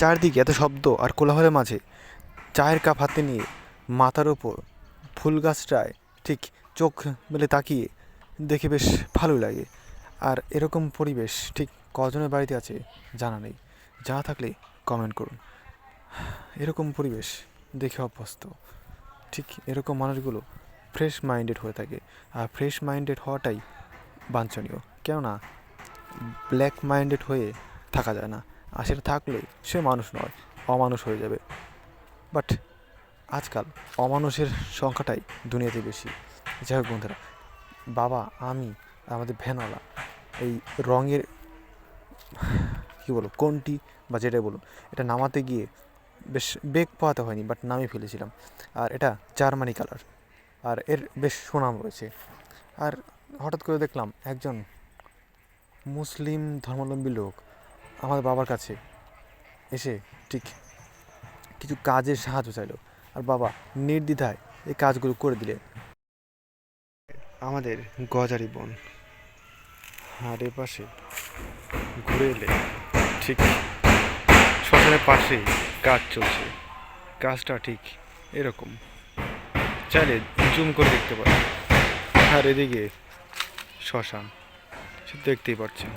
চারদিকে এত শব্দ আর কোলাহলের মাঝে চায়ের কাপ হাতে নিয়ে মাথার ওপর ফুল গাছটায় ঠিক চোখ মেলে তাকিয়ে দেখে বেশ ভালো লাগে। আর এরকম পরিবেশ ঠিক কজনের বাড়িতে আছে জানা নেই। জানা থাকলে কমেন্ট করুন। এরকম পরিবেশ দেখে অভ্যস্ত। ঠিক এরকম মানুষগুলো ফ্রেশ মাইন্ডেড হয়ে থাকে। আর ফ্রেশ মাইন্ডেড হওয়াটাই বাঞ্ছনীয়। কেননা ব্ল্যাক মাইন্ডেড হয়ে থাকা যায় না। আর সেটা থাকলে সে মানুষ নয়, অমানুষ হয়ে যাবে। বাট আজকাল অমানুষের সংখ্যাটাই দুনিয়াতে বেশি। যাই হোক বন্ধুরা, বাবা, আমি, আমাদের ভ্যানওয়ালা, এই রঙের কী বলব, কোনটি বা যেটাই বলুন, এটা নামাতে গিয়ে বেশ বেগ পাওয়াতে হয়নি বাট নামিয়ে ফেলেছিলাম। আর এটা জার্মানি কালার, আর এর বেশ সুনাম রয়েছে। আর হঠাৎ করে দেখলাম একজন মুসলিম ধর্মাবলম্বী লোক আমার বাবার কাছে এসে ঠিক কিছু কাজের সাহায্য চাইলো। আর বাবা নির্দ্বিধায় এই কাজগুলো করে দিলেন। আমাদের গজারি বন আর এ পাশে ঘুরে এলে ঠিক শ্মশানের পাশে কাজ চলছে। কাজটা ঠিক এরকম। চাইলে জুম করে দেখতে পারেন। আর এদিকে শ্মশান, সে দেখতেই পাচ্ছেন।